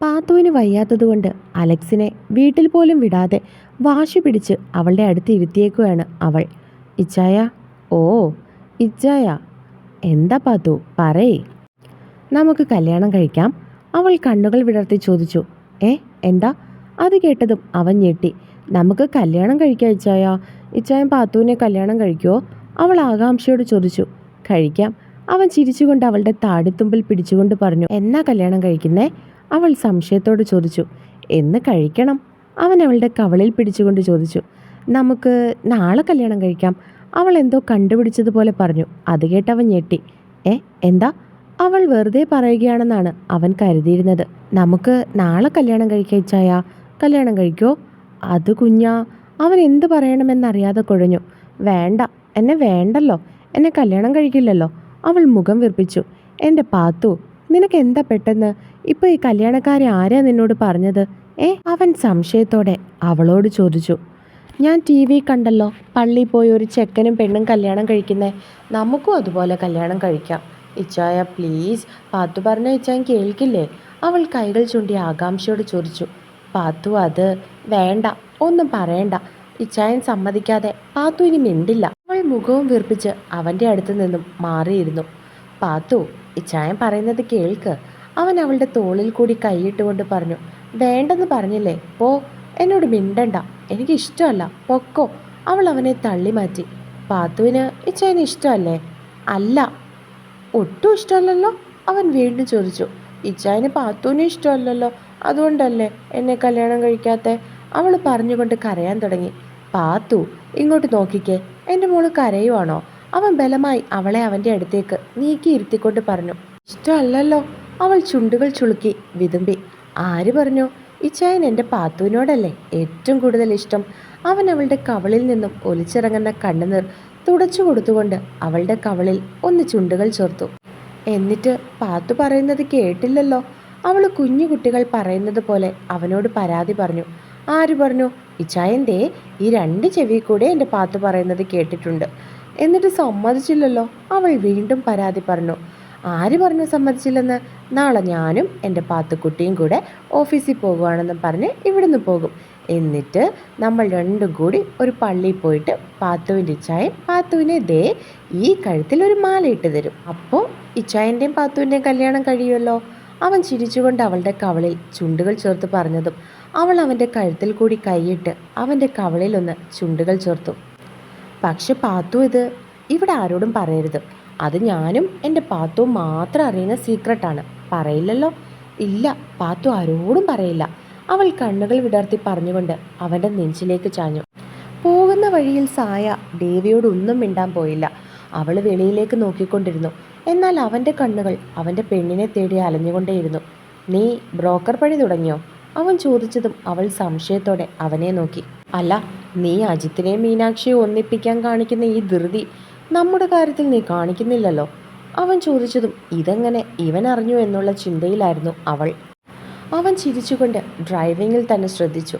പാത്തുവിന് വയ്യാത്തതുകൊണ്ട് അലക്സിനെ വീട്ടിൽ പോലും വിടാതെ വാശി പിടിച്ച് അവളുടെ അടുത്ത് ഇരുത്തിയേക്കുകയാണ് അവൾ. ഇച്ചായ ഓ ഇച്ചായ എന്താ പാത്തു പറയേ. നമുക്ക് കല്യാണം കഴിക്കാം. അവൾ കണ്ണുകൾ വിടർത്തി ചോദിച്ചു. ഏ എന്താ? അത് കേട്ടതും അവൻ ഞെട്ടി. നമുക്ക് കല്യാണം കഴിക്കാം ഇച്ചായ. ഇച്ചായൻ പാത്തുവിനെ കല്യാണം കഴിക്കുമോ അവൾ ആകാംക്ഷയോട് ചോദിച്ചു. കഴിക്കാം. അവൻ ചിരിച്ചുകൊണ്ട് അവളുടെ താടിത്തുമ്പിൽ പിടിച്ചുകൊണ്ട് പറഞ്ഞു. എന്നാ കല്യാണം കഴിക്കുന്നേ? അവൾ സംശയത്തോട് ചോദിച്ചു എന്ന് കഴിക്കണം? അവൻ അവളുടെ കവളിൽ പിടിച്ചുകൊണ്ട് ചോദിച്ചു നമുക്ക് നാളെ കല്യാണം കഴിക്കാം. അവൾ എന്തോ കണ്ടുപിടിച്ചതുപോലെ പറഞ്ഞു അത് കേട്ടവൻ ഞെട്ടി ഏ എന്താ? അവൾ വെറുതെ പറയുകയാണെന്നാണ് അവൻ കരുതിയിരുന്നത് നമുക്ക് നാളെ കല്യാണം കഴിക്കാൻ ഇച്ചായ കല്യാണം കഴിക്കോ? അത് കുഞ്ഞാ അവൻ എന്ത് പറയണമെന്നറിയാതെ കുഴഞ്ഞു വേണ്ട എന്നെ വേണ്ടല്ലോ എന്നെ കല്യാണം കഴിക്കില്ലല്ലോ. അവൾ മുഖം വിർപ്പിച്ചു എന്റെ പാത്തു നിനക്ക് എന്താ പെട്ടെന്ന്? ഇപ്പൊ ഈ കല്യാണക്കാരെ ആരാ നിന്നോട് പറഞ്ഞത്? ഏ അവൻ സംശയത്തോടെ അവളോട് ചോദിച്ചു. ഞാൻ ടി വി കണ്ടല്ലോ. പള്ളി പോയി ഒരു ചെക്കനും പെണ്ണും കല്യാണം കഴിക്കുന്നേ. നമുക്കും അതുപോലെ കല്യാണം കഴിക്കാം. ഇച്ചായ പ്ലീസ്. പാത്തു പറഞ്ഞ ഇച്ചായൻ കേൾക്കില്ലേ? അവൾ കൈകൾ ചൂണ്ടി ആകാംക്ഷയോട് ചോദിച്ചു. പാത്തു അത് വേണ്ട. ഒന്നും പറയണ്ട. ഇച്ചായൻ സമ്മതിക്കാതെ പാത്തു ഇനി മിണ്ടില്ല. അവൾ മുഖവും വീർപ്പിച്ച് അവന്റെ അടുത്ത് നിന്നും മാറിയിരുന്നു. പാത്തു ഇച്ചായൻ പറയുന്നത് കേൾക്ക്. അവൻ അവളുടെ തോളിൽ കൂടി കൈയിട്ടുകൊണ്ട് പറഞ്ഞു വേണ്ടെന്ന് പറഞ്ഞില്ലേ പോ. എന്നോട് മിണ്ടണ്ട. എനിക്ക് ഇഷ്ടമല്ല പൊക്കോ. അവൾ അവനെ തള്ളി മാറ്റി. പാത്തുവിന് ഇച്ചായന് ഇഷ്ടമല്ലേ? അല്ല. ഒട്ടും ഇഷ്ടമല്ലല്ലോ? അവൻ വീണ്ടും ചോദിച്ചു. ഇച്ചായന് പാത്തുവിനും ഇഷ്ടമല്ലല്ലോ. അതുകൊണ്ടല്ലേ എന്നെ കല്യാണം കഴിക്കാത്ത? അവൾ പറഞ്ഞുകൊണ്ട് കരയാൻ തുടങ്ങി. പാത്തു ഇങ്ങോട്ട് നോക്കിക്കേ. എന്റെ മോൾ കരയുവാണോ? അവൻ ബലമായി അവളെ അവന്റെ അടുത്തേക്ക് നീക്കി ഇരുത്തിക്കൊണ്ട് പറഞ്ഞു ഇഷ്ടമല്ലല്ലോ. അവൾ ചുണ്ടുകൾ ചുളുക്കി വിതുമ്പി ആര് പറഞ്ഞു? ഇച്ചായൻ എന്റെ പാത്തുവിനോടല്ലേ ഏറ്റവും കൂടുതൽ ഇഷ്ടം? അവൻ അവളുടെ കവളിൽ നിന്നും ഒലിച്ചിറങ്ങുന്ന കണ്ണുനീർ തുടച്ചു കൊടുത്തുകൊണ്ട് അവളുടെ കവളിൽ ഒന്ന് ചുണ്ടുകൾ ചേർത്തു. എന്നിട്ട് പാത്തു പറയുന്നത് കേട്ടില്ലല്ലോ. അവൾ കുഞ്ഞു കുട്ടികൾ പറയുന്നത് പോലെ അവനോട് പരാതി പറഞ്ഞു ആര് പറഞ്ഞു? ഇച്ചായൻ ദേ ഈ രണ്ട് ചെവി കൂടെ എന്റെ പാത്തു പറയുന്നത് കേട്ടിട്ടുണ്ട്. എന്നിട്ട് സമ്മതിച്ചില്ലല്ലോ. അവൾ വീണ്ടും പരാതി പറഞ്ഞു. ആര് പറഞ്ഞു സമ്മതിച്ചില്ലെന്ന്? നാളെ ഞാനും എന്റെ പാത്തുക്കുട്ടിയും കൂടെ ഓഫീസിൽ പോകുവാണെന്നും പറഞ്ഞ് ഇവിടുന്ന് പോകും. എന്നിട്ട് നമ്മൾ രണ്ടും കൂടി ഒരു പള്ളിയിൽ പോയിട്ട് പാത്തുവിന്റെ ഇച്ചായൻ പാത്തുവിനെ ദേ ഈ കഴുത്തിൽ ഒരു മാല ഇട്ട് തരും. അപ്പോൾ ഇച്ചായന്റെയും പാത്തുവിന്റെയും കല്യാണം കഴിയുമല്ലോ? അവൻ ചിരിച്ചുകൊണ്ട് അവളുടെ കവളിൽ ചുണ്ടുകൾ ചേർത്ത് പറഞ്ഞതും. അവൾ അവന്റെ കഴുത്തിൽ കൂടി കൈയിട്ട് അവന്റെ കവളിലൊന്ന് ചുണ്ടുകൾ ചേർത്തു. പക്ഷെ പാത്തു ഇത് ഇവിടെ ആരോടും പറയരുത്. അത് ഞാനും എന്റെ പാത്തുവും മാത്രം അറിയുന്ന സീക്രട്ടാണ്. പറയില്ലല്ലോ? ഇല്ല പാത്തു ആരോടും പറയില്ല. അവൾ കണ്ണുകൾ വിടർത്തി പറഞ്ഞുകൊണ്ട് അവന്റെ നെഞ്ചിലേക്ക് ചാഞ്ഞു. പോകുന്ന വഴിയിൽ സായ ദേവിയോടൊന്നും മിണ്ടാൻ പോയില്ല. അവൾ വെളിയിലേക്ക് നോക്കിക്കൊണ്ടിരുന്നു. എന്നാൽ അവന്റെ കണ്ണുകൾ അവന്റെ പെണ്ണിനെ തേടി അലഞ്ഞുകൊണ്ടേയിരുന്നു. നീ ബ്രോക്കർ പണി തുടങ്ങിയോ? അവൻ ചോദിച്ചതും അവൾ സംശയത്തോടെ അവനെ നോക്കി. അല്ല നീ അജിത്തിനെ മീനാക്ഷിയെ ഒന്നിപ്പിക്കാൻ കാണിക്കുന്ന ഈ ധൃതി നമ്മുടെ കാര്യത്തിൽ നീ കാണിക്കുന്നില്ലല്ലോ അവൻ ചോദിച്ചതും ഇതെങ്ങനെ ഇവൻ അറിഞ്ഞു എന്നുള്ള ചിന്തയിലായിരുന്നു അവൾ. അവൻ ചിരിച്ചുകൊണ്ട് ഡ്രൈവിങ്ങിൽ തന്നെ ശ്രദ്ധിച്ചു.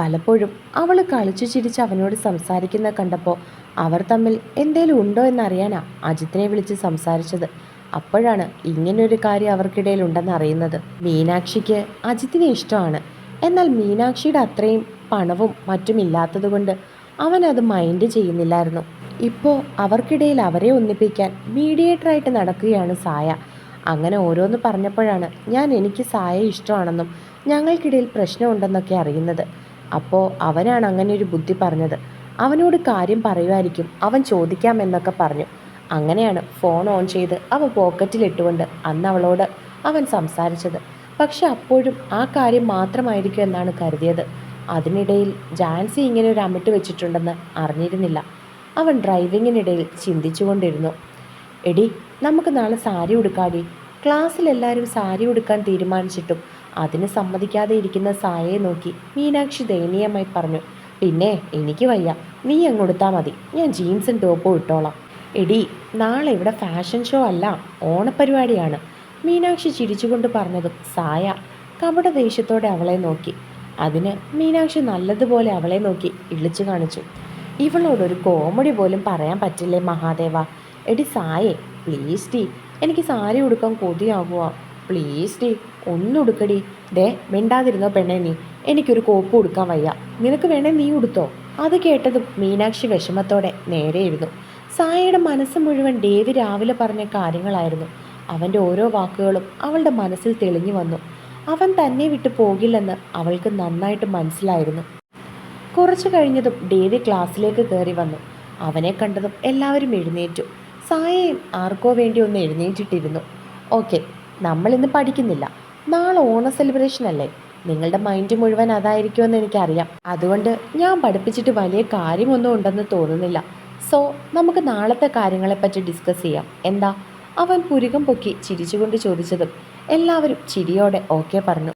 പലപ്പോഴും അവൾ കളിച്ചു ചിരിച്ച് അവനോട് സംസാരിക്കുന്ന കണ്ടപ്പോൾ അവർ തമ്മിൽ എന്തേലും ഉണ്ടോ എന്നറിയാനാ അജിത്തിനെ വിളിച്ച് സംസാരിച്ചത്. അപ്പോഴാണ് ഇങ്ങനൊരു കാര്യം അവർക്കിടയിൽ ഉണ്ടെന്ന് അറിയുന്നത്. മീനാക്ഷിക്ക് അജിത്തിനെ ഇഷ്ടമാണ്. എന്നാൽ മീനാക്ഷിയുടെ അത്രയും പണവും മറ്റും ഇല്ലാത്തതുകൊണ്ട് അവൻ അത് മൈൻഡ് ചെയ്യുന്നില്ലായിരുന്നു. ഇപ്പോൾ അവർക്കിടയിൽ അവരെ ഒന്നിപ്പിക്കാൻ മീഡിയേറ്ററായിട്ട് നടക്കുകയാണ് സായ. അങ്ങനെ ഓരോന്ന് പറഞ്ഞപ്പോഴാണ് ഞാൻ എനിക്ക് സായ ഇഷ്ടമാണെന്നും ഞങ്ങൾക്കിടയിൽ പ്രശ്നമുണ്ടെന്നൊക്കെ അറിയുന്നത്. അപ്പോൾ അവനാണ് അങ്ങനെ ഒരു ബുദ്ധി പറഞ്ഞത്. അവനോട് കാര്യം പറയുമായിരിക്കും. അവൻ ചോദിക്കാമെന്നൊക്കെ പറഞ്ഞു. അങ്ങനെയാണ് ഫോൺ ഓൺ ചെയ്ത് അവൻ പോക്കറ്റിലിട്ടുകൊണ്ട് അന്ന് അവളോട് അവൻ സംസാരിച്ചത്. പക്ഷെ അപ്പോഴും ആ കാര്യം മാത്രമായിരിക്കും എന്നാണ് കരുതിയത്. അതിനിടയിൽ ജാൻസി ഇങ്ങനെ ഒരു അമിട്ട് വെച്ചിട്ടുണ്ടെന്ന് അറിഞ്ഞിരുന്നില്ല. അവൻ ഡ്രൈവിങ്ങിനിടയിൽ ചിന്തിച്ചുകൊണ്ടിരുന്നു. എടി നമുക്ക് നാളെ സാരി ഉടുക്കാടി. ക്ലാസ്സിൽ എല്ലാവരും സാരി ഉടുക്കാൻ തീരുമാനിച്ചിട്ടും അതിന് സമ്മതിക്കാതെ ഇരിക്കുന്ന സായയെ നോക്കി മീനാക്ഷി ദയനീയമായി പറഞ്ഞു. പിന്നെ എനിക്ക് വയ്യ. നീ അങ്ങ് മതി. ഞാൻ ജീൻസും ടോപ്പും ഇട്ടോളാം. എടി നാളെ ഇവിടെ ഫാഷൻ ഷോ അല്ല ഓണപ്പരിപാടിയാണ്. മീനാക്ഷി ചിരിച്ചുകൊണ്ട് പറഞ്ഞതും സായ കപട ദേഷ്യത്തോടെ അവളെ നോക്കി. അതിന് മീനാക്ഷി നല്ലതുപോലെ അവളെ നോക്കി ഇളിച്ചു കാണിച്ചു. ഇവളോടൊരു കോമഡി പോലും പറയാൻ പറ്റില്ലേ മഹാദേവ? എടി സായേ പ്ലീസ് ടീ എനിക്ക് സാരി ഉടുക്കാൻ കൊതിയാകുക പ്ലീസ് ടീ ഒന്നുടുക്കടി ദേ മിണ്ടാതിരുന്നോ പെണ്ണെ നീ. എനിക്കൊരു കോപ്പ് ഉടുക്കാൻ വയ്യ. നിനക്ക് വേണേ നീ ഉടുത്തോ? അത് കേട്ടതും മീനാക്ഷി വിഷമത്തോടെ നേരെയിരുന്നു സായയുടെ മനസ്സ് മുഴുവൻ ദേവി രാവിലെ പറഞ്ഞ കാര്യങ്ങളായിരുന്നു. അവന്റെ ഓരോ വാക്കുകളും അവളുടെ മനസ്സിൽ തെളിഞ്ഞു വന്നു. അവൻ തന്നെ വിട്ടു പോകില്ലെന്ന് അവൾക്ക് നന്നായിട്ട് മനസ്സിലായിരുന്നു. കുറച്ചു കഴിഞ്ഞതും ഡേവി ക്ലാസ്സിലേക്ക് കയറി വന്നു. അവനെ കണ്ടതും എല്ലാവരും എഴുന്നേറ്റു. സായയും ആർക്കോ വേണ്ടി ഒന്ന് എഴുന്നേറ്റിട്ടിരുന്നു. ഓക്കെ നമ്മളിന്ന് പഠിക്കുന്നില്ല. നാളെ ഓണ സെലിബ്രേഷൻ അല്ലേ? നിങ്ങളുടെ മൈൻഡ് മുഴുവൻ അതായിരിക്കുമെന്ന് എനിക്കറിയാം. അതുകൊണ്ട് ഞാൻ പഠിപ്പിച്ചിട്ട് വലിയ കാര്യമൊന്നും ഉണ്ടെന്ന് തോന്നുന്നില്ല. സോ നമുക്ക് നാളത്തെ കാര്യങ്ങളെപ്പറ്റി ഡിസ്കസ് ചെയ്യാം. എന്താ? അവൻ പുരുകം പൊക്കി ചിരിച്ചുകൊണ്ട് ചോദിച്ചതും എല്ലാവരും ചിരിയോടെ ഓക്കെ പറഞ്ഞു.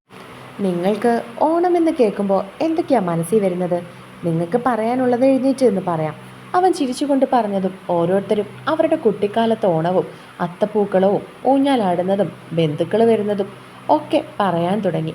നിങ്ങൾക്ക് ഓണം എന്ന് കേൾക്കുമ്പോൾ എന്തൊക്കെയാ മനസ്സിൽ വരുന്നത്? നിങ്ങൾക്ക് പറയാനുള്ളത് എഴുന്നേറ്റ് എന്ന് പറയാം. അവൻ ചിരിച്ചുകൊണ്ട് പറഞ്ഞതും ഓരോരുത്തരും അവരുടെ കുട്ടിക്കാലത്ത് ഓണവും അത്തപ്പൂക്കളവും ഊഞ്ഞാലാടുന്നതും ബന്ധുക്കൾ വരുന്നതും ഒക്കെ പറയാൻ തുടങ്ങി.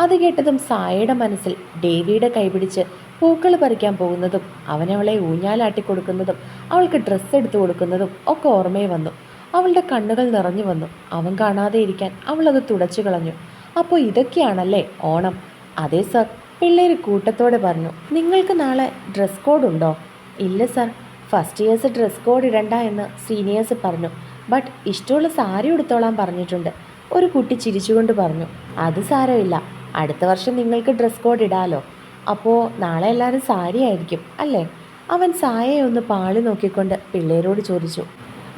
അത് കേട്ടതും സായയുടെ മനസ്സിൽ ഡേവിയുടെ കൈപിടിച്ച് പൂക്കൾ പറിക്കാൻ പോകുന്നതും അവനവളെ ഊഞ്ഞാലാട്ടി കൊടുക്കുന്നതും അവൾക്ക് ഡ്രസ്സ് എടുത്തു കൊടുക്കുന്നതും ഒക്കെ ഓർമ്മയെ വന്നു. അവളുടെ കണ്ണുകൾ നിറഞ്ഞു വന്നു. അവൻ കാണാതെ ഇരിക്കാൻ അവളത് തുടച്ചു കളഞ്ഞു. അപ്പോൾ ഇതൊക്കെയാണല്ലേ ഓണം? അതെ സർ പിള്ളേർ കൂട്ടത്തോടെ പറഞ്ഞു. നിങ്ങൾക്ക് നാളെ ഡ്രസ് കോഡ് ഉണ്ടോ? ഇല്ല sir first years dress code ഇടണ്ട എന്ന് സീനിയേഴ്സ് പറഞ്ഞു. ബട്ട് ഇഷ്ടമുള്ള സാരി ഉടുത്തോളാൻ പറഞ്ഞിട്ടുണ്ട്. ഒരു കുട്ടി ചിരിച്ചുകൊണ്ട് പറഞ്ഞു. അത് സാരമില്ല. അടുത്ത വർഷം നിങ്ങൾക്ക് ഡ്രസ് കോഡ് ഇടാലോ. അപ്പോൾ നാളെ എല്ലാവരും സാരി ആയിരിക്കും അല്ലേ? അവൻ സായയെ ഒന്ന് പാളി നോക്കിക്കൊണ്ട് പിള്ളേരോട് ചോദിച്ചു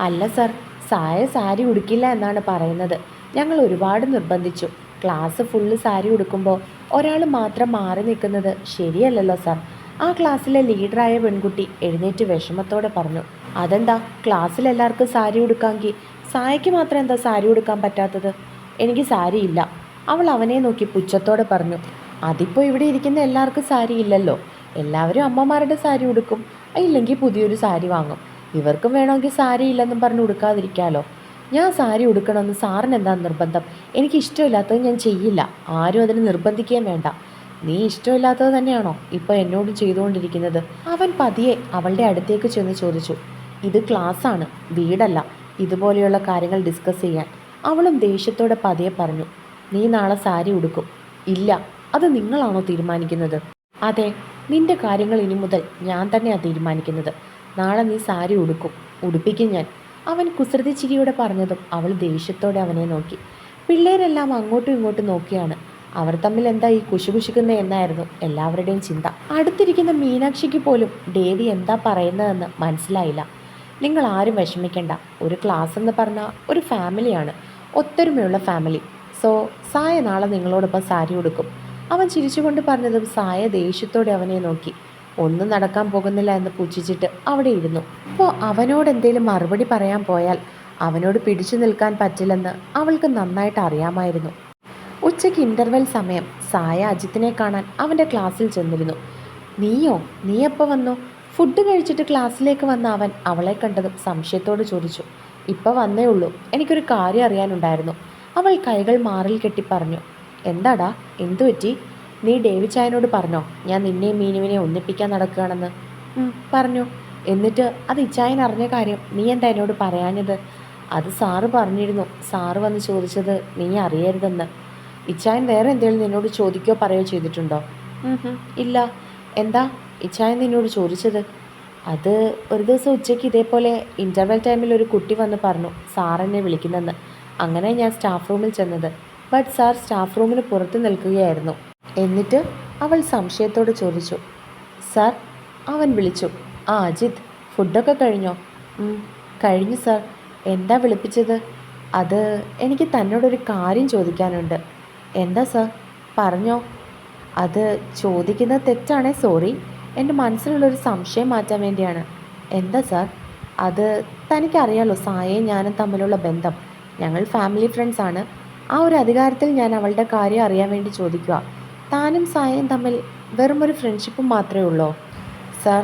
അല്ല സർ സായ സാരി ഉടുക്കില്ല എന്നാണ് പറയുന്നത്. ഞങ്ങൾ ഒരുപാട് നിർബന്ധിച്ചു. ക്ലാസ് ഫുള്ള് സാരി ഉടുക്കുമ്പോൾ ഒരാൾ മാത്രം മാറി നിൽക്കുന്നത് ശരിയല്ലല്ലോ സർ. ആ ക്ലാസ്സിലെ ലീഡറായ പെൺകുട്ടി എഴുന്നേറ്റ് വിഷമത്തോടെ പറഞ്ഞു അതെന്താ? ക്ലാസ്സിൽ എല്ലാവർക്കും സാരി ഉടുക്കാമെങ്കിൽ സായയ്ക്ക് മാത്രം എന്താ സാരി ഉടുക്കാൻ പറ്റാത്തത്? എനിക്ക് സാരിയില്ല. അവൾ അവനെ നോക്കി പുച്ഛത്തോടെ പറഞ്ഞു അതിപ്പോൾ ഇവിടെ ഇരിക്കുന്ന എല്ലാവർക്കും സാരി ഇല്ലല്ലോ. എല്ലാവരും അമ്മമാരുടെ സാരി ഉടുക്കും. ഇല്ലെങ്കിൽ പുതിയൊരു സാരി വാങ്ങും. ഇവർക്കും വേണമെങ്കിൽ സാരി ഇല്ലെന്നും പറഞ്ഞ് ഉടുക്കാതിരിക്കാമല്ലോ ഞാൻ സാരി ഉടുക്കണമെന്ന് സാറിന് എന്താ നിർബന്ധം? എനിക്ക് ഇഷ്ടമില്ലാത്തത് ഞാൻ ചെയ്യില്ല. ആരും അതിന് നിർബന്ധിക്കുകയും വേണ്ട. നീ ഇഷ്ടമില്ലാത്തത് തന്നെയാണോ ഇപ്പോൾ എന്നോട് ചെയ്തുകൊണ്ടിരിക്കുന്നത്? അവൻ പതിയെ അവളുടെ അടുത്തേക്ക് ചെന്ന് ചോദിച്ചു. ഇത് ക്ലാസ്സാണ് വീടല്ല. ഇതുപോലെയുള്ള കാര്യങ്ങൾ ഡിസ്കസ് ചെയ്യാൻ. അവളും ദേഷ്യത്തോടെ പതിയെ പറഞ്ഞു. നീ നാളെ സാരി ഉടുക്കും. ഇല്ല അത് നിങ്ങളാണോ തീരുമാനിക്കുന്നത്? അതെ നിന്റെ കാര്യങ്ങൾ ഇനി മുതൽ ഞാൻ തന്നെയാണ് തീരുമാനിക്കുന്നത്. നാളെ നീ സാരി ഉടുക്കും. ഉടുപ്പിക്കും ഞാൻ. അവൻ കുസൃതി ചിരിയോടെ പറഞ്ഞതും അവൾ ദേഷ്യത്തോടെ അവനെ നോക്കി. പിള്ളേരെല്ലാം അങ്ങോട്ടും ഇങ്ങോട്ടും നോക്കിയാണ്. അവർ തമ്മിൽ എന്താ ഈ കുശുകുശിക്കുന്നത് എന്നായിരുന്നു എല്ലാവരുടെയും ചിന്ത. അടുത്തിരിക്കുന്ന മീനാക്ഷിക്ക് പോലും ദേവി എന്താ പറയുന്നതെന്ന് മനസ്സിലായില്ല. നിങ്ങൾ ആരും വിഷമിക്കേണ്ട. ഒരു ക്ലാസ് എന്ന് പറഞ്ഞാൽ ഒരു ഫാമിലിയാണ് ഒത്തൊരുമയുള്ള ഫാമിലി സോ സായ നാളെ നിങ്ങളോടൊപ്പം സാരി ഉടുക്കും. അവൻ ചിരിച്ചുകൊണ്ട് പറഞ്ഞതും സായ ദേഷ്യത്തോടെ അവനെ നോക്കി. ഒന്നും നടക്കാൻ പോകുന്നില്ല എന്ന് പുച്ഛിച്ചിട്ട് അവിടെ ഇരുന്നു. അപ്പോൾ അവനോട് എന്തെങ്കിലും മറുപടി പറയാൻ പോയാൽ അവനോട് പിടിച്ചു നിൽക്കാൻ പറ്റില്ലെന്ന് അവൾക്ക് നന്നായിട്ട് അറിയാമായിരുന്നു. ഉച്ചയ്ക്ക് ഇന്റർവെൽ സമയം. സായ അജിത്തിനെ കാണാൻ അവന്റെ ക്ലാസ്സിൽ ചെന്നിരുന്നു. നീയോ? നീ എപ്പോൾ വന്നു? ഫുഡ് കഴിച്ചിട്ട് ക്ലാസ്സിലേക്ക് വന്ന അവൻ അവളെ കണ്ടതും സംശയത്തോട് ചോദിച്ചു. ഇപ്പോൾ വന്നേ ഉള്ളൂ. എനിക്കൊരു കാര്യം അറിയാനുണ്ടായിരുന്നു. അവൾ കൈകൾ മാറിൽ കെട്ടി പറഞ്ഞു. എന്താടാ? എന്തു പറ്റി? നീ ഡേവി ചായനോട് പറഞ്ഞോ ഞാൻ നിന്നെയും മീനുവിനെ ഒന്നിപ്പിക്കാൻ നടക്കുകയാണെന്ന്. പറഞ്ഞു. എന്നിട്ട് അത് ഇച്ചായൻ അറിഞ്ഞ കാര്യം നീ എന്താ എന്നോട് പറയാഞ്ഞത്? അത് സാറ് പറഞ്ഞിരുന്നു. സാറ് വന്ന് ചോദിച്ചത് നീ അറിയരുതെന്ന്. ഇച്ചായൻ വേറെ എന്തെങ്കിലും നിന്നോട് ചോദിക്കോ പറയുകയോ ചെയ്തിട്ടുണ്ടോ? ഇല്ല. എന്താ? ഇച്ചായൻ നിന്നോട് ചോദിച്ചത്? അത് ഒരു ദിവസം ഉച്ചയ്ക്ക് ഇതേപോലെ ഇന്റർവെൽ ടൈമിൽ ഒരു കുട്ടി വന്ന് പറഞ്ഞു സാറെന്നെ വിളിക്കുന്നെന്ന്. അങ്ങനെ ഞാൻ സ്റ്റാഫ് റൂമിൽ ചെന്നത്. ബട്ട് സാർ സ്റ്റാഫ് റൂമിന് പുറത്ത് നിൽക്കുകയായിരുന്നു. എന്നിട്ട് അവൾ സംശയത്തോടെ ചോദിച്ചു. സാർ അവൻ വിളിച്ചു. ആ അജിത് ഫുഡൊക്കെ കഴിഞ്ഞോ? "ഉം, കഴിഞ്ഞു സാർ. എന്താ വിളിപ്പിച്ചത്? അത് എനിക്ക് തന്നോടൊരു കാര്യം ചോദിക്കാനുണ്ട്. എന്താ സാർ? പറഞ്ഞോ. അത് ചോദിക്കുന്നത് തെറ്റാണേ സോറി. എന്റെ മനസ്സിലുള്ളൊരു സംശയം മാറ്റാൻ വേണ്ടിയാണ്. എന്താ സാർ? അത് തനിക്കറിയാലോ സായയും ഞാനും തമ്മിലുള്ള ബന്ധം. ഞങ്ങൾ ഫാമിലി ഫ്രണ്ട്സ് ആണ് ആ ഒരു അധികാരത്തിൽ ഞാൻ അവളുടെ കാര്യം അറിയാൻ വേണ്ടി ചോദിക്കുക. താനും സായയും തമ്മിൽ വെറുമൊരു ഫ്രണ്ട്ഷിപ്പും മാത്രമേ ഉള്ളൂ? സാർ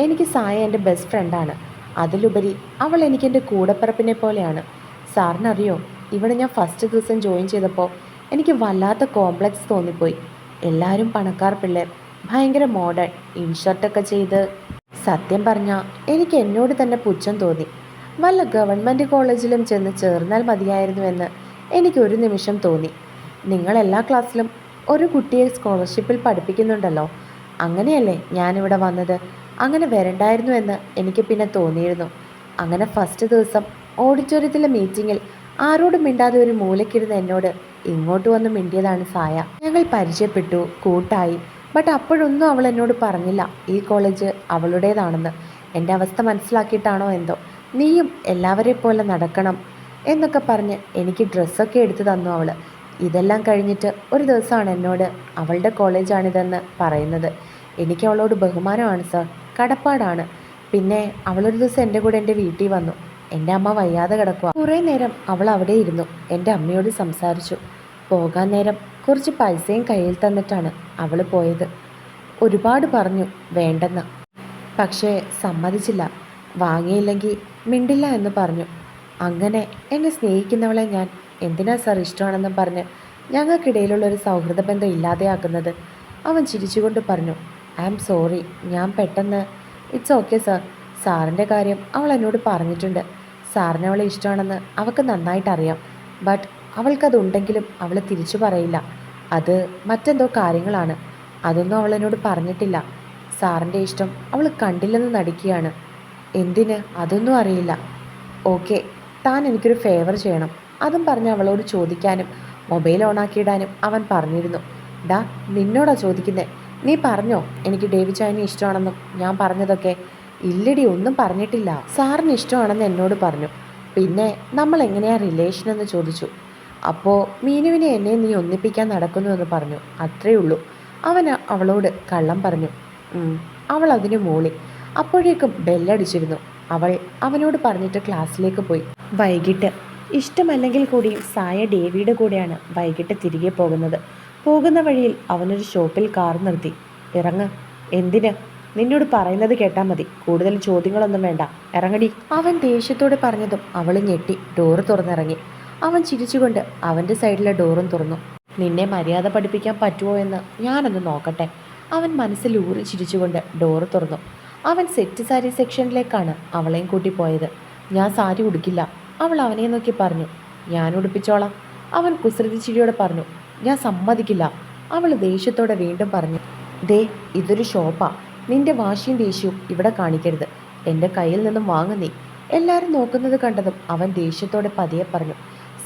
എനിക്ക് സായ എന്റെ ബെസ്റ്റ് ഫ്രണ്ടാണ് അതിലുപരി അവൾ എനിക്ക് എന്റെ കൂടപ്പിറപ്പിനെ പോലെയാണ്. സാറിനറിയോ ഇവിടെ ഞാൻ ഫസ്റ്റ് ദിവസം ജോയിൻ ചെയ്തപ്പോൾ എനിക്ക് വല്ലാത്ത കോംപ്ലക്സ് തോന്നിപ്പോയി. എല്ലാവരും പണക്കാർ പിള്ളേർ ഭയങ്കര മോഡേൺ ഇൻഷർട്ടൊക്കെ ചെയ്ത്. സത്യം പറഞ്ഞാൽ എനിക്ക് എന്നോട് തന്നെ പുച്ഛം തോന്നി. വല്ല ഗവൺമെന്റ് കോളേജിലും ചെന്ന് ചേർന്നാൽ മതിയായിരുന്നുവെന്ന് എനിക്ക് ഒരു നിമിഷം തോന്നി. നിങ്ങൾ എല്ലാ ക്ലാസ്സിലും ഒരു കുട്ടിയെ സ്കോളർഷിപ്പിൽ പഠിപ്പിക്കുന്നുണ്ടല്ലോ. അങ്ങനെയല്ലേ ഞാനിവിടെ വന്നത്? അങ്ങനെ വരണ്ടായിരുന്നു എന്ന് എനിക്ക് പിന്നെ തോന്നിയിരുന്നു. അങ്ങനെ ഫസ്റ്റ് ദിവസം ഓഡിറ്റോറിയത്തിലെ മീറ്റിങ്ങിൽ ആരോടും മിണ്ടാതെ ഒരു മൂലക്കിരുന്ന് എന്നോട് ഇങ്ങോട്ട് വന്ന് മിണ്ടിയതാണ് സായ. ഞങ്ങൾ പരിചയപ്പെട്ടു കൂട്ടായി. ബട്ട് അപ്പോഴൊന്നും അവൾ എന്നോട് പറഞ്ഞില്ല. ഈ കോളേജ് അവളുടേതാണെന്ന്. എന്റെ അവസ്ഥ മനസ്സിലാക്കിയിട്ടാണോ എന്തോ. നീയും എല്ലാവരെ പോലെ നടക്കണം. എന്നൊക്കെ പറഞ്ഞ് എനിക്ക് ഡ്രസ്സൊക്കെ എടുത്തു തന്നു അവൾ ഇതെല്ലാം കഴിഞ്ഞിട്ട് ഒരു ദിവസമാണ് എന്നോട് അവളുടെ കോളേജാണിതെന്ന് പറയുന്നത്. എനിക്ക് അവളോട് ബഹുമാനമാണ് സർ. കടപ്പാടാണ്. പിന്നെ അവളൊരു ദിവസം എന്റെ കൂടെ എന്റെ വീട്ടിൽ വന്നു. എന്റെ അമ്മ വയ്യാതെ കിടക്കുക കുറേ നേരം അവൾ അവിടെ ഇരുന്നു. എന്റെ അമ്മയോട് സംസാരിച്ചു. പോകാൻ നേരം കുറച്ച് പൈസയും കയ്യിൽ തന്നിട്ടാണ് അവൾ പോയത്. ഒരുപാട് പറഞ്ഞു വേണ്ടെന്ന്. പക്ഷേ സമ്മതിച്ചില്ല. വാങ്ങിയില്ലെങ്കിൽ മിണ്ടില്ല എന്ന് പറഞ്ഞു. അങ്ങനെ എന്നെ സ്നേഹിക്കുന്നവളെ ഞാൻ എന്തിനാ സാർ ഇഷ്ടമാണെന്ന് പറഞ്ഞ് ഞങ്ങൾക്കിടയിലുള്ള ഒരു സൗഹൃദ ബന്ധം ഇല്ലാതെയാക്കുന്നത്? അവൻ ചിരിച്ചുകൊണ്ട് പറഞ്ഞു ഐ ആം സോറി ഞാൻ പെട്ടെന്ന് ഇറ്റ്സ് ഓക്കെ സാർ സാറിന്റെ കാര്യം അവൾ എന്നോട് പറഞ്ഞിട്ടുണ്ട്. സാറിന് അവളെ ഇഷ്ടമാണെന്ന് അവൾക്ക് നന്നായിട്ട് അറിയാം. ബട്ട് അവൾക്കതുണ്ടെങ്കിലും അവൾ തിരിച്ചു പറയില്ല. അത് മറ്റെന്തോ കാര്യങ്ങളാണ്. അതൊന്നും അവൾ എന്നോട് പറഞ്ഞിട്ടില്ല. സാറിന്റെ ഇഷ്ടം അവൾ കണ്ടില്ലെന്ന് നടിക്കുകയാണ്. എന്തിന്? അതൊന്നും അറിയില്ല. ഓക്കെ താൻ എനിക്കൊരു ഫേവർ ചെയ്യണം. അതും പറഞ്ഞ് അവളോട് ചോദിക്കാനും മൊബൈൽ ഓണാക്കിയിടാനും അവൻ പറഞ്ഞിരുന്നു. ഡാ നിന്നോടാ ചോദിക്കുന്നേ. നീ പറഞ്ഞോ എനിക്ക് ഡേവി ചായനെ ഇഷ്ടമാണെന്നും ഞാൻ പറഞ്ഞതൊക്കെ. ഇല്ലടി ഒന്നും പറഞ്ഞിട്ടില്ല. സാറിന് ഇഷ്ടമാണെന്ന് എന്നോട് പറഞ്ഞു. പിന്നെ നമ്മൾ എങ്ങനെയാ റിലേഷൻ എന്ന് ചോദിച്ചു. അപ്പോൾ മീനുവിനെ എന്നെ നീ ഒന്നിപ്പിക്കാൻ നടക്കുന്നു എന്ന് പറഞ്ഞു. അത്രേ ഉള്ളൂ. അവൻ അവളോട് കള്ളം പറഞ്ഞു. അവൾ അതിന് മൂളി. അപ്പോഴേക്കും ബെല്ലടിച്ചിരുന്നു അവൾ അവനോട് പറഞ്ഞിട്ട് ക്ലാസ്സിലേക്ക് പോയി. വൈകിട്ട്. ഇഷ്ടമല്ലെങ്കിൽ കൂടിയും സായ ഡേവിയുടെ കൂടെയാണ് വൈകിട്ട് തിരികെ പോകുന്നത്. പോകുന്ന വഴിയിൽ അവനൊരു ഷോപ്പിൽ കാർ നിർത്തി. ഇറങ്ങ്. എന്തിന്? നിന്നോട് പറയുന്നത് കേട്ടാൽ മതി. കൂടുതൽ ചോദ്യങ്ങളൊന്നും വേണ്ട. ഇറങ്ങടി. അവൻ ദേഷ്യത്തോടെ പറഞ്ഞതും അവൾ ഞെട്ടി. ഡോറ് തുറന്നിറങ്ങി. അവൻ ചിരിച്ചുകൊണ്ട് അവന്റെ സൈഡിലെ ഡോറും തുറന്നു. നിന്നെ മര്യാദ പഠിപ്പിക്കാൻ പറ്റുമോ എന്ന് ഞാനൊന്ന് നോക്കട്ടെ. അവൻ മനസ്സിൽ ഊറി ചിരിച്ചുകൊണ്ട് ഡോറ് തുറന്നു. അവൻ സെറ്റ് സാരി സെക്ഷനിലേക്കാണ് അവളെയും കൂട്ടി പോയത്. ഞാൻ സാരി ഉടുക്കില്ല. അവൾ അവനെ നോക്കി പറഞ്ഞു ഞാൻ ഉടുപ്പിച്ചോളാം. അവൻ കുസൃതി ചിരിയോടെ പറഞ്ഞു ഞാൻ സമ്മതിക്കില്ല. അവൾ ദേഷ്യത്തോടെ വീണ്ടും പറഞ്ഞു ദേ ഇതൊരു ഷോപ്പാ. നിന്റെ വാശിയും ദേഷ്യവും ഇവിടെ കാണിക്കരുത്. എന്റെ കയ്യിൽ നിന്നും വാങ്ങു നീ. എല്ലാവരും നോക്കുന്നത് കണ്ടതും അവൻ ദേഷ്യത്തോടെ പതിയെ പറഞ്ഞു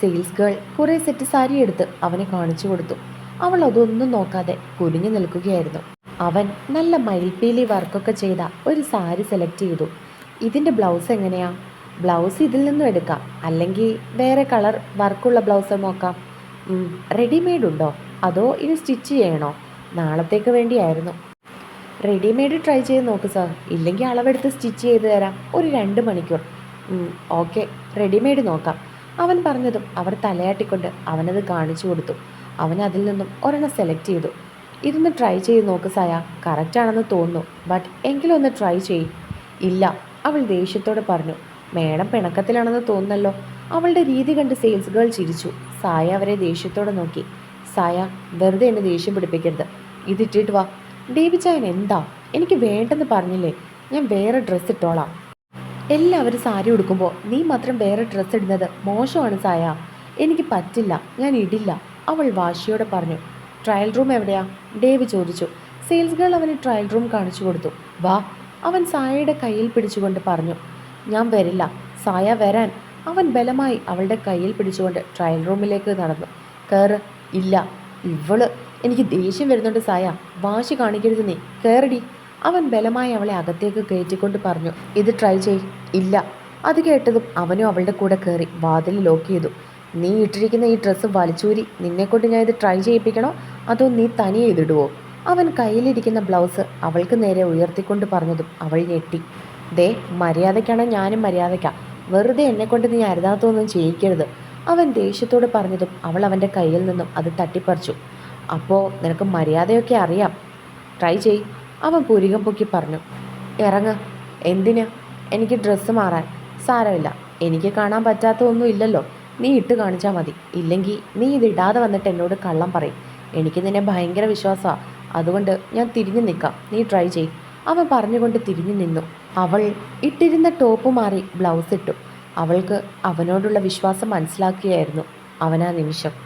സെയിൽസ് ഗേൾ കുറേ സെറ്റ് സാരി എടുത്ത് അവനെ കാണിച്ചു കൊടുത്തു. അവൾ അതൊന്നും നോക്കാതെ കുനിഞ്ഞു നിൽക്കുകയായിരുന്നു. അവൻ നല്ല മയിൽപ്പീലി വർക്കൊക്കെ ചെയ്ത ഒരു സാരി സെലക്ട് ചെയ്തു. ഇതിന്റെ ബ്ലൗസ് എങ്ങനെയാ? ബ്ലൗസ് ഇതിൽ നിന്നും എടുക്കാം. അല്ലെങ്കിൽ വേറെ കളർ വർക്കുള്ള ബ്ലൗസ് നോക്കാം. റെഡിമെയ്ഡ് ഉണ്ടോ അതോ ഇത് സ്റ്റിച്ച് ചെയ്യണോ? നാളത്തേക്ക് വേണ്ടിയായിരുന്നു. റെഡിമെയ്ഡ് ട്രൈ ചെയ്ത് നോക്ക് സാർ. ഇല്ലെങ്കിൽ അളവെടുത്ത് സ്റ്റിച്ച് ചെയ്ത് തരാം. ഒരു രണ്ട് മണിക്കൂർ. ഓക്കെ. റെഡിമെയ്ഡ് നോക്കാം. അവൻ പറഞ്ഞതും അവർ തലയാട്ടിക്കൊണ്ട് അവനത് കാണിച്ചു കൊടുത്തു. അവൻ അതിൽ നിന്നും ഒരെണ്ണം സെലക്ട് ചെയ്തു. ഇതൊന്ന് ട്രൈ ചെയ്ത് നോക്ക് സായ. കറക്റ്റ് ആണെന്ന് തോന്നുന്നു. ബട്ട് എങ്കിലും ഒന്ന് ട്രൈ ചെയ്യും. ഇല്ല അവൾ ദേഷ്യത്തോടെ പറഞ്ഞു. മേഡം പിണക്കത്തിലാണെന്ന് തോന്നുന്നല്ലോ. അവളുടെ രീതി കണ്ട് സെയിൽസ് ഗേൾ ചിരിച്ചു. സായ അവരെ ദേഷ്യത്തോടെ നോക്കി. സായ വെറുതെ എന്നെ ദേഷ്യം പിടിപ്പിക്കരുത്. ഇതിട്ടിട്ട് വാ. ഡേവി ചായൻ എന്താ? എനിക്ക് വേണ്ടെന്ന് പറഞ്ഞില്ലേ? ഞാൻ വേറെ ഡ്രസ്സ് ഇട്ടോളാം. എല്ലാവരും സാരി ഉടുക്കുമ്പോൾ നീ മാത്രം വേറെ ഡ്രസ്സ് ഇടുന്നത് മോശമാണ് സായ. എനിക്ക് പറ്റില്ല. ഞാൻ ഇടില്ല. അവൾ വാശിയോടെ പറഞ്ഞു. ട്രയൽ റൂം എവിടെയാ? ഡേവി ചോദിച്ചു. സെയിൽസ് ഗേൾ അവന് ട്രയൽ റൂം കാണിച്ചു കൊടുത്തു. വാ. അവൻ സായയുടെ കയ്യിൽ പിടിച്ചുകൊണ്ട് പറഞ്ഞു. ഞാൻ വരില്ല. സായ വരാൻ. അവൻ ബലമായി അവളുടെ കയ്യിൽ പിടിച്ചുകൊണ്ട് ട്രയൽ റൂമിലേക്ക് നടന്നു. കയറ് ഇല്ല. ഇവൾ. എനിക്ക് ദേഷ്യം വരുന്നുണ്ട് സായ. വാശി കാണിക്കരുത് നീ. കയറടി അവൻ ബലമായി അവളെ അകത്തേക്ക് കയറ്റിക്കൊണ്ട് പറഞ്ഞു. ഇത് ട്രൈ ചെയ് ഇല്ല. അത് കേട്ടതും അവനും അവളുടെ കൂടെ കയറി വാതിൽ ലോക്ക് ചെയ്തു. നീ ഇട്ടിരിക്കുന്ന ഈ ഡ്രസ്സ് വലിച്ചൂരി. നിന്നെക്കൊണ്ട് ഞാൻ ഇത് ട്രൈ ചെയ്യിപ്പിക്കണോ? അതോ നീ തനിയെ ഇതിടുവോ? അവൻ കയ്യിലിരിക്കുന്ന ബ്ലൗസ് അവൾക്ക് നേരെ ഉയർത്തിക്കൊണ്ട് പറഞ്ഞതും അവൾ ഞെട്ടി. ദേ മര്യാദയ്ക്കാണ് ഞാനും മര്യാദയ്ക്കാ. വെറുതെ എന്നെക്കൊണ്ട് നീ അരുതാത്തൊന്നും ചെയ്യിക്കരുത്. അവൻ ദേഷ്യത്തോട് പറഞ്ഞതും അവൾ അവന്റെ കയ്യിൽ നിന്നും അത് തട്ടിപ്പറിച്ചു. അപ്പോൾ നിനക്ക് മര്യാദയൊക്കെ അറിയാം. ട്രൈ ചെയ്. അവൻ പുരികം പൊക്കി പറഞ്ഞു. ഇറങ്ങ്. എന്തിന്? എനിക്ക് ഡ്രസ്സ് മാറാൻ സാരമില്ല. എനിക്ക് കാണാൻ പറ്റാത്ത ഒന്നും ഇല്ലല്ലോ. നീ ഇട്ട് കാണിച്ചാൽ മതി. ഇല്ലെങ്കിൽ നീ ഇതിടാതെ വന്നിട്ട് എന്നോട് കള്ളം പറയും. എനിക്ക് നിന്നെ ഭയങ്കര വിശ്വാസമാണ് അതുകൊണ്ട് ഞാൻ തിരിഞ്ഞു നിൽക്കാം. നീ ട്രൈ ചെയ്. അവൻ പറഞ്ഞുകൊണ്ട് തിരിഞ്ഞു നിന്നു. അവൾ ഇട്ടിരുന്ന ടോപ്പ് മാറി ബ്ലൗസ് ഇട്ടു. അവൾക്ക് അവനോടുള്ള വിശ്വാസം മനസ്സിലാക്കിയായിരുന്നു അവനാ നിമിഷം.